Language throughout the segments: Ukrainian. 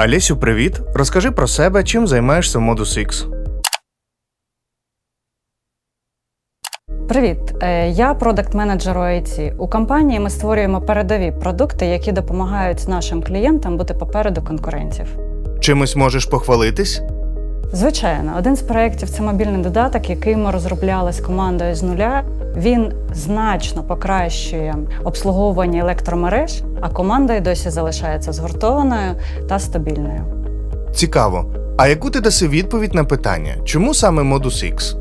Алісю, привіт. Розкажи про себе, чим займаєшся в Modus X. Привіт, Е, я продакт менеджер у IT. У компанії ми створюємо передові продукти, які допомагають нашим клієнтам бути попереду конкурентів. Чимось можеш похвалитись? Звичайно, один з проєктів це мобільний додаток, який ми розробляли з командою з нуля. Він значно покращує обслуговування електромереж, а команда й досі залишається згуртованою та стабільною. Цікаво. А яку ти даси відповідь на питання, чому саме Modus X?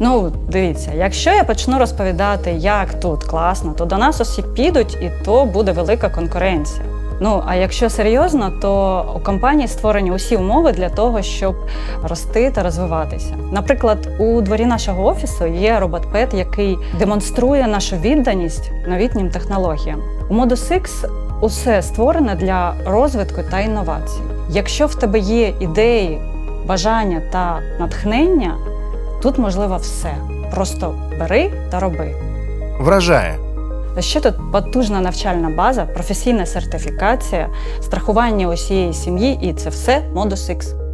Ну, дивіться, якщо я почну розповідати, як тут класно, то до нас усі підуть, і то буде велика конкуренція. Ну а якщо серйозно, то у компанії створені усі умови для того, щоб рости та розвиватися. Наприклад, у дворі нашого офісу є робот-пет, який демонструє нашу відданість новітнім технологіям. У Modus X усе створене для розвитку та інновацій. Якщо в тебе є ідеї, бажання та натхнення, тут можливо все. Просто бери та роби. Вражає. Ще тут потужна навчальна база, професійна сертифікація, страхування усієї сім'ї, і це все Modus X.